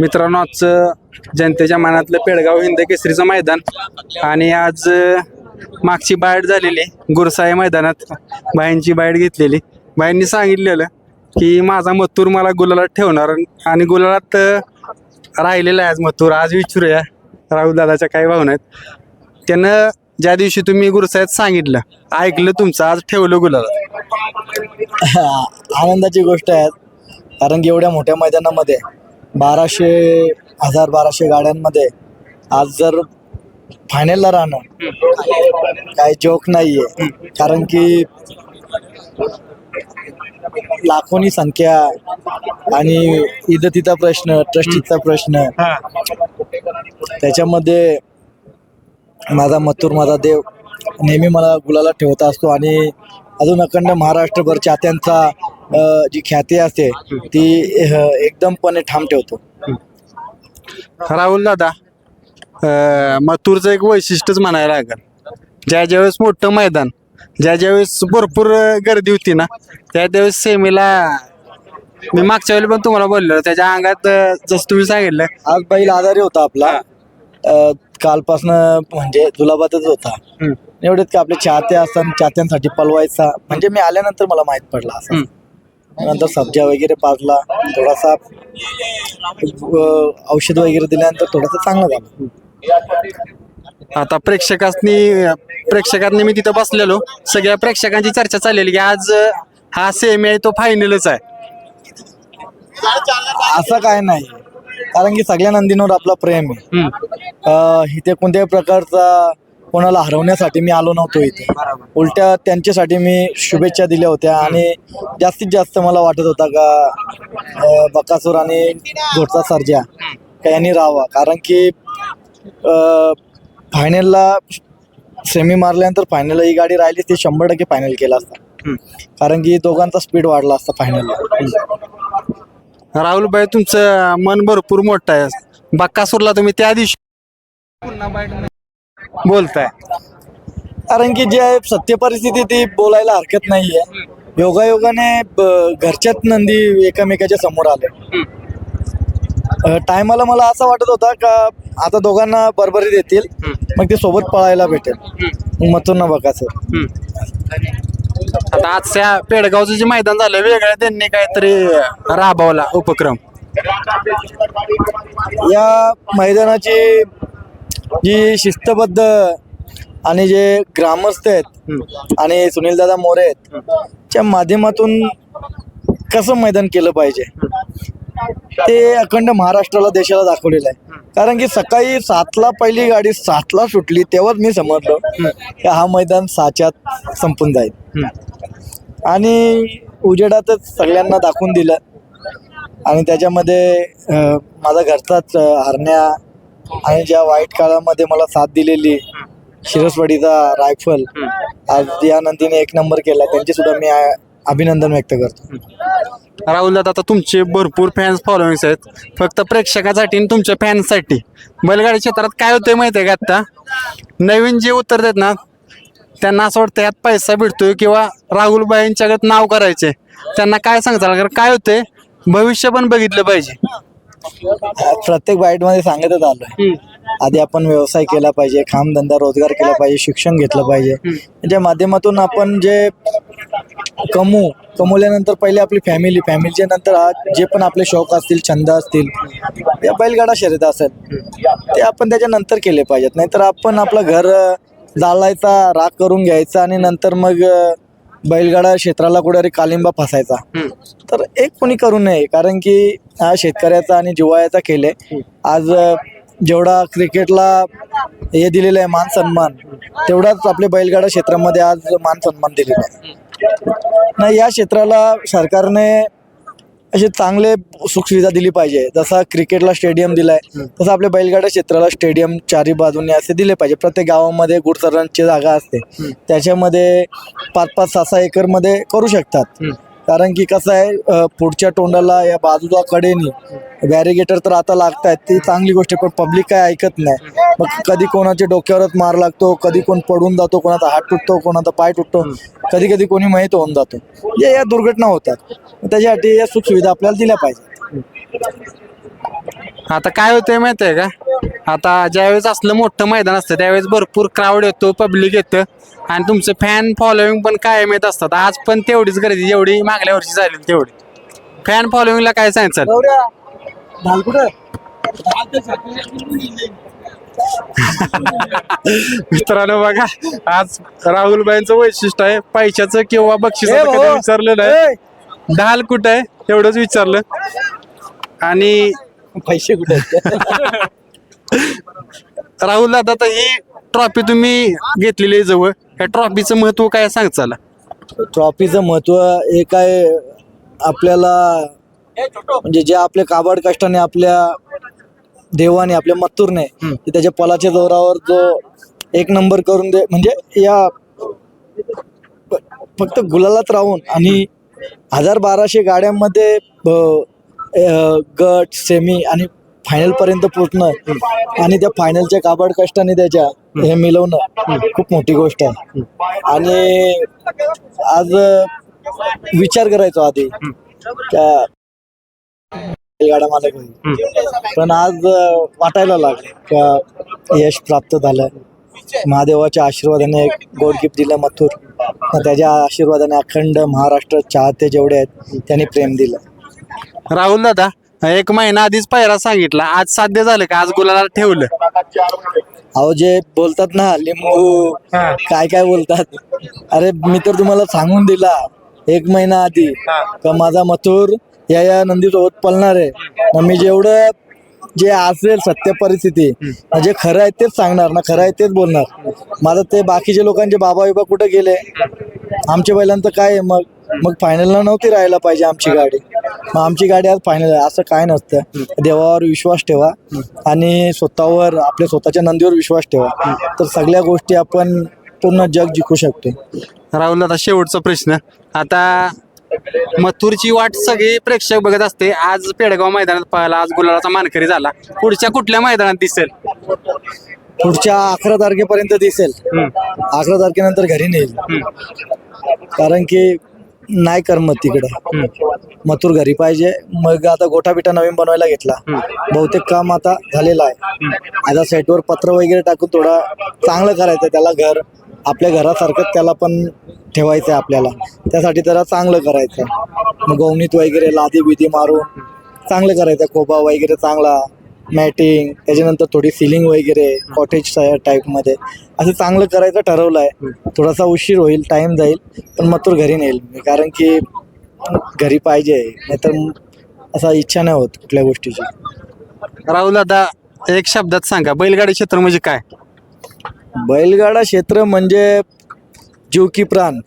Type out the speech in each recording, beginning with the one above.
मित्रांनो आजचं जनतेच्या मनातलं पेडगाव हिंद केसरीचं मैदान आणि आज मागची बायट झालेली गुरसाई मैदानात बाईंची बाईट घेतलेली. बाईंनी सांगितलेलं की माझा मथूर मला गुलालात ठेवणार आणि गुलालात राहिलेला आहे आज मथूर. आज विचारूया राहुल दादाच्या काही भावना आहेत. त्यानं ज्या दिवशी तुम्ही गुरुसाहेब सांगितलं ऐकलं तुमचं आज ठेवलं गुलालात. आनंदाची गोष्ट आहे कारण की एवढ्या मोठ्या मैदानामध्ये बाराशे हजार बाराशे गाड्यांमध्ये आज जर फायनलला राहणं काही जोक नाहीये. कारण की लाखोनी संख्या आणि इथं तिथं प्रश्न ट्रस्टीचा प्रश्न. त्याच्यामध्ये माझा मथुर माझा देव नेहमी मला गुलाला ठेवत असतो. आणि अजून अखंड महाराष्ट्रभर चात्यांचा जी ख्याती असते ती एकदमपणे ठाम ठेवतो. राहुल दादा अं, मथुरचं एक वैशिष्ट्यच म्हणायला लागेल. ज्या ज्यावेळेस मोठं मैदान ज्या ज्यावेळेस भरपूर अं, गर्दी होती ना त्या त्यावेळेस सेमीला मी मागच्या वेळी पण तुम्हाला बोललो त्याच्या अंगात अं, जसं तुम्ही सांगितलं. आज बैल आजारी होता आपला. अ, कालपासनं म्हणजे जुलाबातच होता. हम्म. एवढेच का आपले चाहते असतात चाहत्यांसाठी पलवायचा म्हणजे मी आल्यानंतर मला माहीत पडला असं. नंतर सब्जा वगैरे पाजला. थोडासा औषध वगैरे दिल्यानंतर थोडासा चांगला झाला. आता प्रेक्षकांनी प्रेक्षकांनी मी तिथं बसलेलो. सगळ्या प्रेक्षकांची चर्चा चाललेली की आज हा सेमी आहे तो फायनलच आहे. असं काय नाही. कारण की सगळ्या नंदींवर आपला प्रेम आहे. इथे कोणत्याही प्रकारचा कोणाला हरवण्यासाठी मी आलो नव्हतो इथे. उलट्या त्यांच्यासाठी मी शुभेच्छा दिल्या होत्या आणि जास्तीत जास्त मला वाटत होता का बकासूर आणि घोटचा सर्जा यांनी राहावा. कारण की फायनलला सेमी मारल्यानंतर फायनलला ही गाडी राहिली ती शंभर टक्के फायनल केला असता. कारण की दोघांचा स्पीड वाढला असता फायनलला राहुल भाई तुमचं मन भरपूर मोठं आहे. बक्कासूरला तुम्ही त्या दिवशी बोलताय. कारण की जे आहे सत्य परिस्थिती ती बोलायला हरकत नाहीये. योगायोगाने घरच्याच नंदी एकमेकाच्या समोर आले. टायमाला मला असं वाटत होता का आता दोघांना बरबरी देतील मग ते सोबत पळायला भेटेल. मग मथुर बघायचं. आता आजच्या पेडगावचं जे मैदान झालं वेगळं त्यांनी काहीतरी राबवला उपक्रम. या मैदानाची जी शिस्तबद्ध आणि जे ग्रामस्थ आहेत आणि सुनीलदादा मोरे आहेत च्या माध्यमातून कसं मैदान केलं पाहिजे? ते अखंड महाराष्ट्राला देशाला दाखवलेलं आहे. कारण की सकाळी सातला पहिली गाडी सातला सुटली तेव्हाच मी समजलो की हा मैदान साच्यात संपून जाईल. आणि उजेडातच सगळ्यांना दाखवून दिलं. आणि त्याच्यामध्ये माझा घरचाच हरण्या आणि ज्या वाईट काळामध्ये मला साथ दिलेली शिरसवाडीचा रायफल आज या नंदीने एक नंबर केला त्यांचे सुद्धा मी अभिनंदन व्यक्त करतो. राहुल दादा आता तुमचे भरपूर फॅन्स फॉलोईंग्स आहेत. फक्त प्रेक्षकासाठी आणि तुमच्या फॅन्ससाठी बैलगाडी क्षेत्रात काय होतंय माहिती आहे का आता नवीन जे उतरतात ना त्यांना असं वाटतं यात पैसा भेटतोय किंवा राहुल यांच्याकडे नाव करायचे त्यांना काय सांगता कारण काय होतंय? भविष्य पण बघितलं पाहिजे. प्रत्येक बाईटमध्ये सांगतच आलोय. आधी आपण व्यवसाय केला पाहिजे कामधंदा रोजगार केला पाहिजे शिक्षण घेतलं पाहिजे. त्याच्या माध्यमातून आपण जे कमवू कमवल्यानंतर पहिले आपली फॅमिली फॅमिलीच्या नंतर हा जे पण आपले शौक असतील छंद असतील या बैलगाडा शर्यत असेल ते आपण त्याच्या नंतर केले पाहिजेत. नाहीतर आपण आपलं घर जाळायचा राग करून घ्यायचा आणि नंतर मग बैलगाडा क्षेत्राला कुठेतरी कालिंबा फसायचा. तर एक कोणी करू नये कारण की हा शेतकऱ्याचा आणि जिवाळ्याचा खेळ आहे. आज जेवढा क्रिकेटला हे दिलेलं आहे मान सन्मान तेवढाच आपल्या बैलगाडा क्षेत्रामध्ये आज मान सन्मान दिलेला आहे. नाही या क्षेत्राला सरकारने असे चांगले सुखसुविधा दिली पाहिजे. जसा क्रिकेटला स्टेडियम दिलाय तसं आपल्या बैलगाडा क्षेत्राला स्टेडियम चारी बाजूने असे दिले पाहिजे. प्रत्येक गावामध्ये गुडसरांची जागा असते. त्याच्यामध्ये पाच पाच सहा सहा एकरमध्ये करू शकतात. कारण की कसं आहे पुढच्या तोंडाला या बाजूच्या कडेनी बॅरिगेटर तर आता लागत आहेत ती चांगली गोष्ट आहे पण पब्लिक काय ऐकत नाही. मग कधी कोणाच्या डोक्यावरच मार लागतो कधी कोण पडून जातो कोणाचा हात तुटतो कोणाचा पाय तुटतो कधी कधी कोणी माहीत होऊन जातो. या या दुर्घटना होतात. त्याच्यासाठी या सुखसुविधा आपल्याला दिल्या पाहिजेत. आता काय होतंय माहिती आहे का? आता ज्यावेळेस असलं मोठं मैदान असतं त्यावेळेस भरपूर क्राऊड येतो पब्लिक येतं. आणि तुमचं फॅन फॉलोईंग पण कायम येत असतात. आज पण तेवढीच गर्दी जेवढी मागल्या वर्षी झाली तेवढी. फॅन फॉलोईंगला काय सांगायचं मित्रांनो बघा आज राहुलबाईंचं वैशिष्ट्य आहे. पैशाचं किंवा बक्षिसाचं कधी विचारलं नाही. ढाल कुठं आहे? एवढंच विचारलं. आणि पैसे कुठे आहेत? राहुल दादा आता ही ट्रॉफी तुम्ही घेतलेली आहे जवळ. या ट्रॉफीचं महत्त्व काय सांगचाल ट्रॉफीचं महत्त्व हे काय आपल्याला म्हणजे जे आपल्या काबाड कष्टाने आपल्या देवाने आपल्या मत्तूरने ते त्याच्या पलाच्या जोरावर जो एक नंबर करून दे म्हणजे या फ- फक्त गुलालात राहून आणि हजार बाराशे गाड्यांमध्ये अ, गट सेमी आणि फायनल पर्यंत पोहोचणं आणि त्या फायनलच्या काबाड कष्टाने त्याच्या हे मिळवणं खूप मोठी गोष्ट आहे. आणि आज विचार करायचो आधी. त्या गाडा मालक पण आज वाटायला लागले यश प्राप्त झालं. महादेवाच्या आशीर्वादाने गोडगिफ्ट दिलं मथुर त्याच्या आशीर्वादाने अखंड महाराष्ट्र चाहते जेवढे आहेत त्यांनी प्रेम दिलं. राहुल दादा एक महिना आधीच पहिला सांगितला. आज साध्य झालं का? आज गुलाला ठेवलं. अहो जे बोलतात ना लिंबू काय काय बोलतात? अरे मी तर तुम्हाला सांगून दिला एक महिना आधी. का माझा मथुर या या नंदीसोबत पळणार आहे. मग मी जेवढं जे असेल सत्य परिस्थिती म्हणजे खरं आहे तेच सांगणार ना खरं आहे तेच बोलणार. माझं ते बाकीचे लोकांचे बाबा बिबा कुठे गेले? आमच्या बैलांचं काय आहे मग? मग फायनलला नव्हती राहायला पाहिजे आमची गाडी. मग आमची गाडी आज फायनल आहे. असं काय नसतं. देवावर विश्वास ठेवा. आणि स्वतःवर आपल्या स्वतःच्या नंदीवर विश्वास ठेवा. तर सगळ्या गोष्टी आपण पूर्ण जग जिंकू शकतो राहुल दादा शेवटचा प्रश्न. आता मथुरची वाट सगळी प्रेक्षक बघत असते. आज पेडगाव मैदानात पाहिला आज गुलालाचा मानकरी झाला. पुढच्या कुठल्या मैदानात दिसेल? पुढच्या अकरा तारखेपर्यंत दिसेल. अकरा तारखेनंतर घरी नेईल. कारण की नाही करमत तिकडं. मथुर घरी पाहिजे. मग आता गोठा बिठा नवीन बनवायला घेतला. बहुतेक काम आता झालेलं आहे. आता साईटवर पत्र वगैरे टाकून थोडा चांगलं करायचं त्याला घर. आपल्या घरासारखंच त्याला पण ठेवायचं आहे आपल्याला. त्यासाठी त्याला चांगलं करायचं मग गवणीत वगैरे लादी बिदी मारून चांगलं करायचं खोबा वगैरे चांगला. मॅटिंग त्याच्यानंतर थोडी सिलिंग वगैरे कॉटेज टाईपमध्ये असं चांगलं करायचं ठरवलं आहे थोडासा उशीर होईल टाईम जाईल पण मथुर घरी नेईल मी. कारण की घरी पाहिजे नाहीतर असा इच्छा नाही होत कुठल्या गोष्टीची. राहुल दादा एक शब्दात सांगा बैलगाडी क्षेत्र म्हणजे काय? बैलगाडा क्षेत्र म्हणजे जीव की प्राण.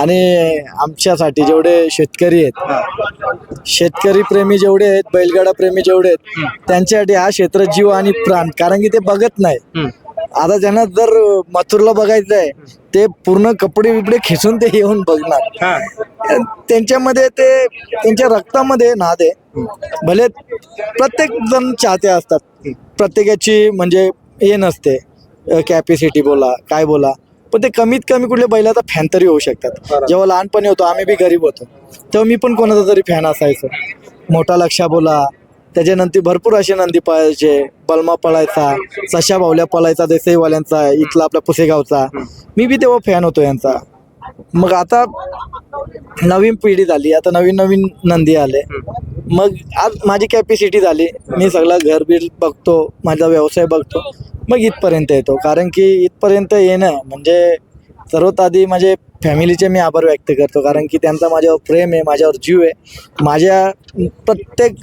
आणि आमच्यासाठी जेवढे शेतकरी आहेत शेतकरी प्रेमी जेवढे आहेत बैलगाडा प्रेमी जेवढे आहेत त्यांच्यासाठी हा क्षेत्र जीव आणि प्राण. कारण की ते बघत नाही. आता त्यांना जर मथुरला बघायचं आहे ते पूर्ण कपडे बिपडे खेचून ते येऊन बघणार. त्यांच्यामध्ये ते त्यांच्या रक्तामध्ये नाद आहे भले प्रत्येक जण चाहते असतात. प्रत्येकाची म्हणजे हे नसते. कॅपॅसिटी बोला काय बोला. पण ते कमीत कमी कुठल्या बैलाचा फॅन तरी होऊ शकतात. जेव्हा लहानपणी होतो आम्ही बी गरीब होतो. तेव्हा मी पण कोणाचा तरी फॅन असायचो. मोठा लक्षा बोला. त्याच्यानंतर भरपूर असे नंदी पळायचे. बलमा पळायचा सशा बावल्या पळायचा देसाईवाल्यांचा इथला आपला पुसेगावचा. मी बी तेव्हा फॅन होतो यांचा. मग आता नवीन पिढी झाली. आता नवीन नवीन नंदी आले. मग आज माझी कॅपॅसिटी झाली. मी सगळा घर बीर बघतो. माझा व्यवसाय बघतो. मग इथपर्यंत येतो. कारण की इथपर्यंत येणं म्हणजे सर्वात आधी माझे फॅमिलीचे मी आभार व्यक्त करतो. कारण की त्यांचा माझ्यावर प्रेम आहे माझ्यावर जीव आहे. माझ्या प्रत्येक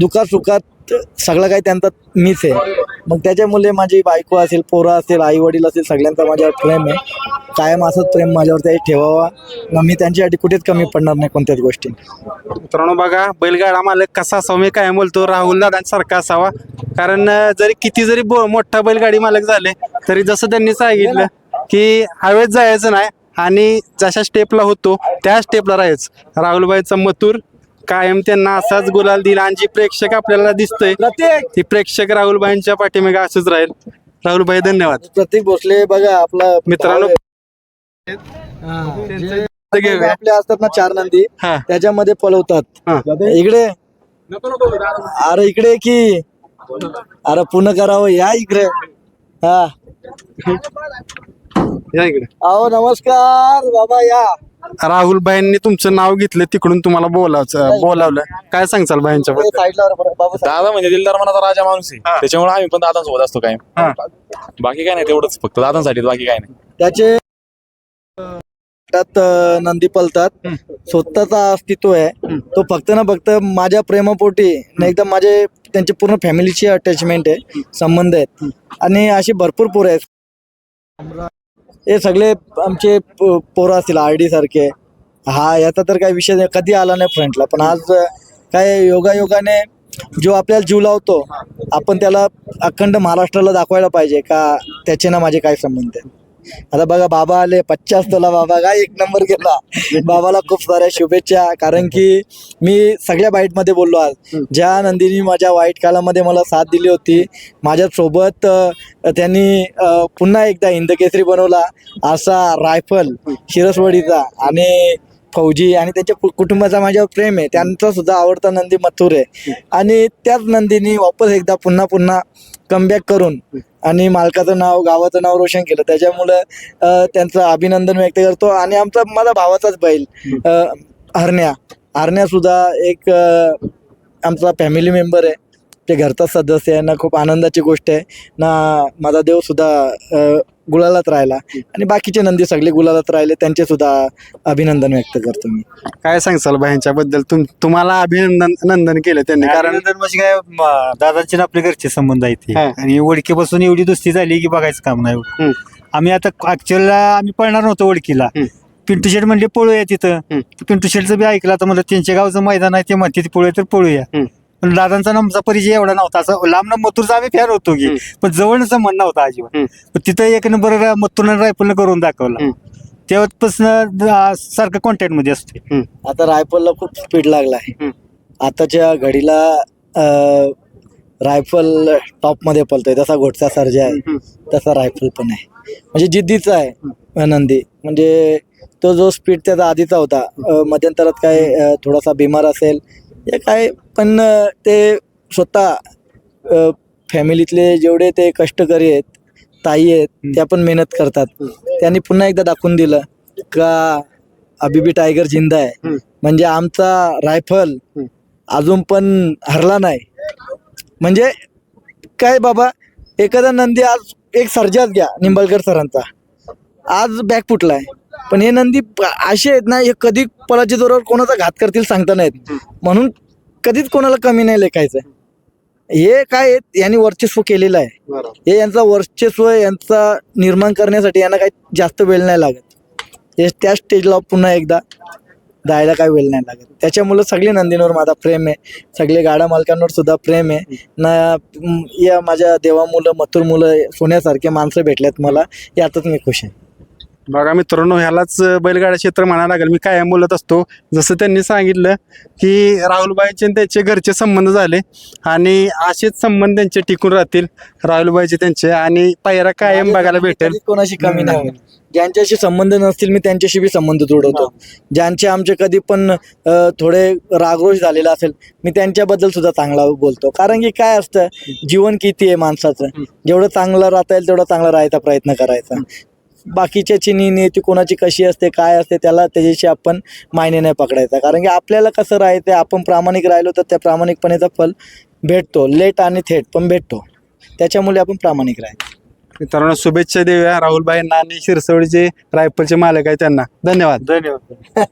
दुखासुखात सगळं काही त्यांचा मीच आहे. मग त्याच्यामुळे माझी बायको असेल पोरं असेल आई वडील असेल सगळ्यांचा माझ्यावर प्रेम आहे. कायम असंच प्रेम माझ्यावर त्याही ठेवावा. मग मी त्यांच्यासाठी कुठेच कमी पडणार नाही कोणत्याच गोष्टी. मित्रांनो बघा बैलगाडा मालक कसा असावा मी काय बोलतो राहुल दादांसारखा असावा. कारण जरी किती जरी बो- मोठा बैलगाडी मालक झाले तरी जसं त्यांनी सांगितलं की हवेत जायचं नाही आणि जशा स्टेपला होतो त्या स्टेपला राहायचं. राहुलबाईचा मथुर कायम त्यांना असाच गुलाल दिला आणि जी प्रेक्षक आपल्याला दिसतंय ती प्रेक्षक राहुलबाईंच्या पाठीमागे असंच राहील. राहुलबाई धन्यवाद. प्रत्येक भोसले बघा आपला मित्रांनो, हा. आपले असतात ना चार नंदी हा. त्याच्यामध्ये पळवतात. हा. इकडे? अरे इकडे की. अरे पुन्हा करावं या इकडे. हा. या इकडे. अहो नमस्कार. बाबा या. राहुल भाईंनी तुमचं नाव घेतलं तिकडून तुम्हाला बोलावचं बोलावलं. काय सांगचाल साईडला बाबा दादा म्हणजे दिलदार मनाचा राजा माणूस आहे. त्याच्यामुळे आम्ही पण दादांसोबत असतो काय हा. बाकी काय नाही तेवढंच फक्त दादांसाठी बाकी काय नाही. त्याचे त्यात नंदी पलतात. स्वतःचा अस्तित्व आहे. तो फक्त ना फक्त माझ्या प्रेमापोटी न एकदम माझे त्यांचे पूर्ण फॅमिलीची अटॅचमेंट आहे संबंध आहेत. आणि अशी भरपूर पोरं आहेत. हे सगळे आमचे पोरं असतील आर डी सारखे. हा याचा तर काही विषय कधी आला नाही फ्रंटला पण आज काय योगायोगाने जो आपल्याला जीव लावतो आपण त्याला अखंड महाराष्ट्राला दाखवायला पाहिजे का? त्याचे ना माझे काय संबंध आहेत. आता बघा बाबा आले पच्चास तुला बाबा काय एक नंबर गेला बाबाला खूप साऱ्या शुभेच्छा कारण की मी सगळ्या वाईटमध्ये बोललो आज. ज्या नंदिनी माझ्या वाईट काळामध्ये मला साथ दिली होती माझ्या सोबत त्यांनी पुन्हा एकदा हिंदकेसरी बनवला असा रायफल शिरसवडीचा. आणि फौजी आणि त्यांच्या कु- कुटुंबाचा माझ्यावर प्रेम आहे. त्यांचा सुद्धा आवडता नंदी मथुर आहे. आणि त्याच नंदीनी वापस एकदा पुन्हा पुन्हा कमबॅक करून आणि मालकाचं नाव गावाचं नाव रोशन केलं. त्याच्यामुळं त्यांचं अभिनंदन व्यक्त करतो. आणि आमचा माझा भावाचाच बैल हरण्या. हरण्या सुद्धा एक आमचा फॅमिली मेंबर आहे. ते घरचा सदस्य आहे ना खूप आनंदाची गोष्ट आहे ना माझा देव सुद्धा गुलालात राहिला आणि बाकीचे नंदी सगळे गुलालात राहिले त्यांचे सुद्धा अभिनंदन व्यक्त करतो मी काय सांगचाल भाईंच्या बद्दल तुम तुम्हाला अभिनंदन नंदन केलं त्यांनी कारण कारण म्हणजे काय म- दादाचे आणि आपले घरचे संबंध आहेत ते. हा. आणि ओळखीपासून एवढी दोस्ती झाली की बघायचं काम नाही हम्म. आम्ही आता ऍक्च्युअलला आम्ही पळणार नव्हतो ओळखीला हम्म. पिंटू शेट म्हणले पळूया तिथं हम्म. पिंटू शेटचं बी ऐकलं तर मला त्यांच्या गावचं मैदान आहे ते म्हणते ते पळूया तर पळूया हम्म. पण दादांचा ना आमचा परिचय एवढा नव्हता. असं लांब मथुरचा आम्ही फॅन होतो की. पण जवळच मन नव्हता अजिबात. पण तिथं एक नंबर मथुरनं रायफलनं करून दाखवला. तेव्हापासून सारखं कॉन्टॅक्टमध्ये असते. आता रायफलला खूप स्पीड लागला आहे हम्म. आताच्या घडीला रायफल टॉपमध्ये पलतोय तसा घोटचा सर्जा आहे. तसा रायफल पण आहे. म्हणजे जिद्दीचा आहे नंदी. म्हणजे तो जो स्पीड त्याचा आधीचा होता. मध्यंतरात काय थोडासा बिमार असेल या काय पण ते स्वतः फॅमिलीतले जेवढे ते कष्टकरी आहेत ताई आहेत त्या पण मेहनत करतात. त्यांनी पुन्हा एकदा दाखवून दिलं का अबिबी टायगर जिंदा आहे. म्हणजे आमचा रायफल अजून पण हरला नाही. म्हणजे काय बाबा एखादा नंदी आज एक सर्जाच घ्या निंबाळकर सरांचा. आज बॅक फुटलाय. पण हे नंदी असे आहेत ना हे कधी पलाच्या जोरावर कोणाचा घात करतील सांगता नाहीत. म्हणून कधीच कोणाला कमी नाही लेखायचं हे काय आहेत, यांनी वर्चस्व केलेलं आहे. हे यांचा वर्चस्व यांचा निर्माण करण्यासाठी यांना काही जास्त वेळ नाही लागत. हे त्या स्टेजला पुन्हा एकदा जायला काही वेळ नाही लागत. त्याच्यामुळे सगळे नंदींवर माझा प्रेम आहे. सगळे गाडा मालकांवर सुद्धा प्रेम आहे. ना म, या माझ्या देवा मुलं मथुर मुलं सोन्यासारखे माणसं भेटल्यात मला. यातच मी खुश आहे. बघा मित्रांनो ह्यालाच बैलगाडा क्षेत्र म्हणायला लागेल. मी कायम बोलत असतो. जसं त्यांनी सांगितलं की राहुलबाईचे आणि त्याचे घरचे संबंध झाले आणि असेच संबंध त्यांचे टिकून राहतील. राहुलबाईचे त्यांचे आणि पायरा कायम बघायला भेटेल. कोणाशी कमी नाही. ज्यांच्याशी संबंध नसतील मी त्यांच्याशी बी संबंध जोडवतो. ज्यांचे आमचे कधी पण अ, थोडे रागरोष झालेला असेल मी त्यांच्याबद्दल सुद्धा चांगला बोलतो. कारण की काय असतं जीवन किती आहे माणसाचं. जेवढं चांगलं राहता येईल तेवढं चांगलं राहायचा प्रयत्न करायचा. बाकीच्याची नियती कोणाची कशी असते काय असते त्याला त्याच्याशी आपण मायने नाही पकडायचा. कारण की आपल्याला कसं राहायचं आपण प्रामाणिक राहिलो तर त्या प्रामाणिकपणेचा फल भेटतो लेट आणि थेट पण भेटतो. त्याच्यामुळे आपण प्रामाणिक राहायचं. मित्रांनो शुभेच्छा देऊया. राहुलबाईंना आणि शिरसवडीचे रायफलचे मालक आहे त्यांना. धन्यवाद. धन्यवाद.